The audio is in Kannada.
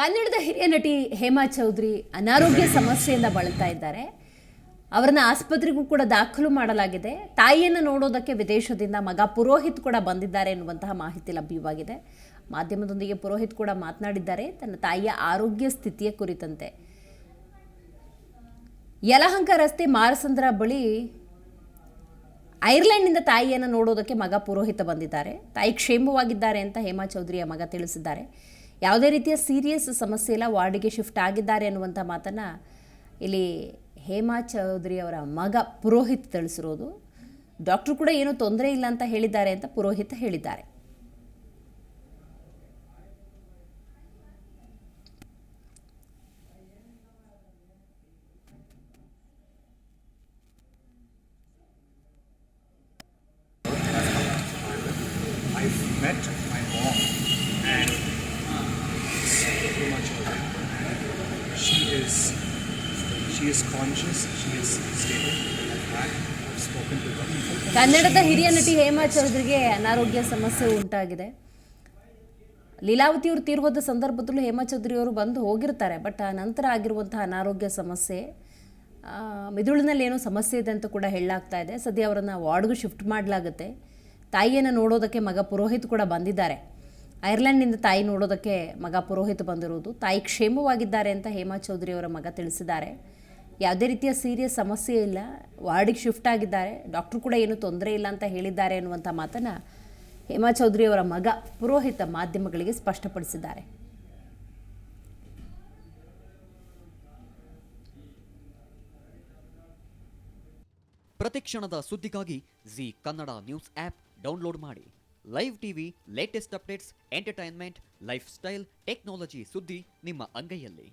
ಕನ್ನಡದ ಹಿರಿಯ ನಟಿ ಹೇಮಾ ಚೌಧರಿ ಅನಾರೋಗ್ಯ ಸಮಸ್ಯೆಯಿಂದ ಬಳಲ್ತಾ ಇದ್ದಾರೆ. ಅವರನ್ನ ಆಸ್ಪತ್ರೆಗೂ ಕೂಡ ದಾಖಲು ಮಾಡಲಾಗಿದೆ. ತಾಯಿಯನ್ನು ನೋಡೋದಕ್ಕೆ ವಿದೇಶದಿಂದ ಮಗ ಪುರೋಹಿತ್ ಕೂಡ ಬಂದಿದ್ದಾರೆ ಎನ್ನುವಂತಹ ಮಾಹಿತಿ ಲಭ್ಯವಾಗಿದೆ. ಮಾಧ್ಯಮದೊಂದಿಗೆ ಪುರೋಹಿತ್ ಕೂಡ ಮಾತನಾಡಿದ್ದಾರೆ. ತನ್ನ ತಾಯಿಯ ಆರೋಗ್ಯ ಸ್ಥಿತಿಯ ಕುರಿತಂತೆ. ಯಲಹಂಕ ರಸ್ತೆ ಮಾರಸಂದ್ರ ಬಳಿ ಐರ್ಲೆಂಡ್ನಿಂದ ತಾಯಿಯನ್ನು ನೋಡೋದಕ್ಕೆ ಮಗ ಪುರೋಹಿತ ಬಂದಿದ್ದಾರೆ. ತಾಯಿ ಕ್ಷೇಮವಾಗಿದ್ದಾರೆ ಅಂತ ಹೇಮಾ ಚೌಧರಿಯ ಮಗ ತಿಳಿಸಿದ್ದಾರೆ. ಯಾವುದೇ ರೀತಿಯ ಸೀರಿಯಸ್ ಸಮಸ್ಯೆ ಇಲ್ಲ, ವಾರ್ಡಿಗೆ ಶಿಫ್ಟ್ ಆಗಿದ್ದಾರೆ ಅನ್ನುವಂಥ ಮಾತನ್ನು ಇಲ್ಲಿ ಹೇಮಾ ಚೌಧರಿ ಅವರ ಮಗ ಪುರೋಹಿತ್ ತಿಳಿಸಿರೋದು. ಡಾಕ್ಟ್ರು ಕೂಡ ಏನೂ ತೊಂದರೆ ಇಲ್ಲ ಅಂತ ಹೇಳಿದ್ದಾರೆ ಅಂತ ಪುರೋಹಿತ್ ಹೇಳಿದ್ದಾರೆ. ಕನ್ನಡದ ಹಿರಿಯ ನಟಿ ಹೇಮಾ ಚೌಧರಿಗೆ ಅನಾರೋಗ್ಯ ಸಮಸ್ಯೆ ಉಂಟಾಗಿದೆ. ಲೀಲಾವತಿ ಅವರು ತೀರ್ಹೋದ ಸಂದರ್ಭದಲ್ಲೂ ಹೇಮಾ ಚೌಧರಿ ಅವರು ಬಂದು ಹೋಗಿರ್ತಾರೆ, ಬಟ್ ಆ ನಂತರ ಆಗಿರುವಂತಹ ಅನಾರೋಗ್ಯ ಸಮಸ್ಯೆ ಮಿದುಳಿನಲ್ಲಿ ಏನೋ ಸಮಸ್ಯೆ ಇದೆ ಅಂತ ಕೂಡ ಹೇಳಲಾಗ್ತಾ ಇದೆ. ಸದ್ಯ ಅವರನ್ನು ವಾರ್ಡ್ಗೂ ಶಿಫ್ಟ್ ಮಾಡಲಾಗುತ್ತೆ. ತಾಯಿಯನ್ನು ನೋಡೋದಕ್ಕೆ ಮಗ ಪುರೋಹಿತ್ ಕೂಡ ಬಂದಿದ್ದಾರೆ. ಐರ್ಲೆಂಡ್ನಿಂದ ತಾಯಿ ನೋಡೋದಕ್ಕೆ ಮಗ ಪುರೋಹಿತ್ ಬಂದಿರುವುದು ತಾಯಿ ಕ್ಷೇಮವಾಗಿದ್ದಾರೆ ಅಂತ ಹೇಮಾ ಚೌಧರಿ ಅವರ ಮಗ ತಿಳಿಸಿದ್ದಾರೆ. ಯಾವುದೇ ರೀತಿಯ ಸೀರಿಯಸ್ ಸಮಸ್ಯೆ ಇಲ್ಲ. ವಾರ್ಡಿಗೆ ಶಿಫ್ಟ್ ಆಗಿದ್ದಾರೆ. ಡಾಕ್ಟ್ರು ಕೂಡ ಏನು ತೊಂದರೆ ಇಲ್ಲ ಅಂತ ಹೇಳಿದ್ದಾರೆ ಅನ್ನುವಂಥ ಮಾತನ್ನು ಹೇಮಾ ಚೌಧರಿ ಅವರ ಮಗ ಪುರೋಹಿತ ಮಾಧ್ಯಮಗಳಿಗೆ ಸ್ಪಷ್ಟಪಡಿಸಿದ್ದಾರೆ. ಪ್ರತಿಕ್ಷಣದ ಸುದ್ದಿಗಾಗಿ Zee Kannada news app download ಮಾಡಿ. Live TV latest updates entertainment lifestyle technology ಸುದ್ದಿ ನಿಮ್ಮ ಅಂಗೈಯಲ್ಲಿ.